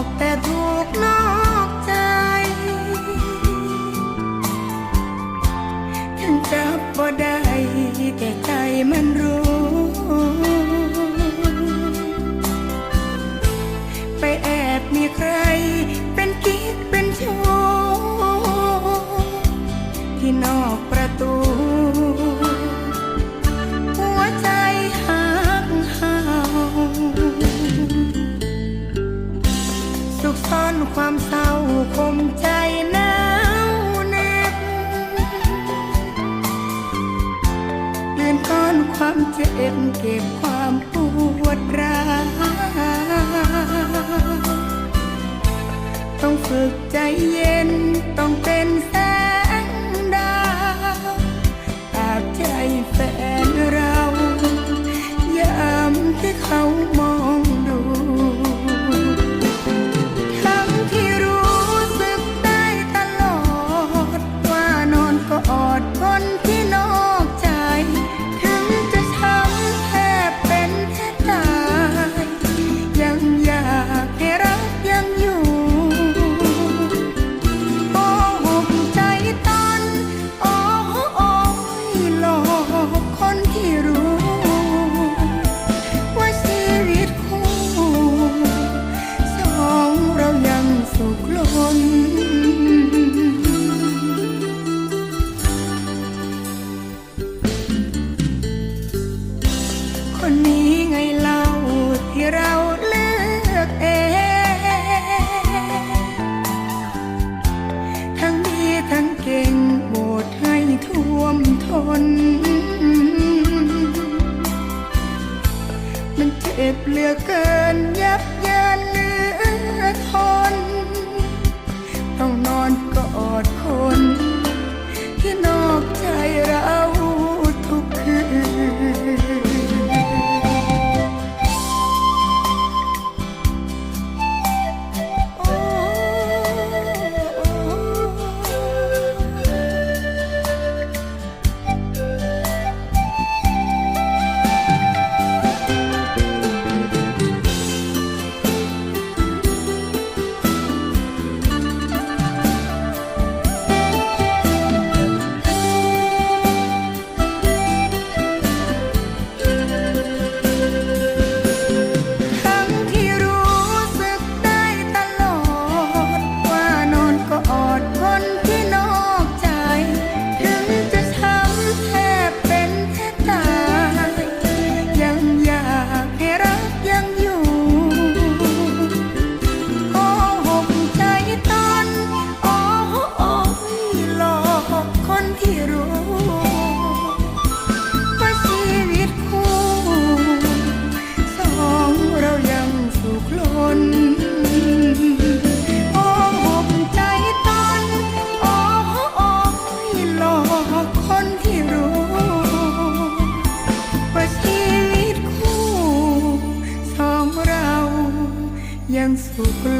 อกแต่ถูกนอกใจถึงจับบ่ได้แต่ใจมันรู้ ไปแอบมีใคร เป็นกิ๊กเป็นชู้ที่นอกประตู ความเศร้าคมใจหนาวเหน็บเดือนก้อนความเจ็บเก็บความปวดร้าวต้องฝึกใจเย็นต้องเป็นแสงดาวตากใจแฟนเรายามที่เขามอง เจ็บเหลือเกินยับยันเนื้อทน ต้องนอนกอดคน ตคู่ส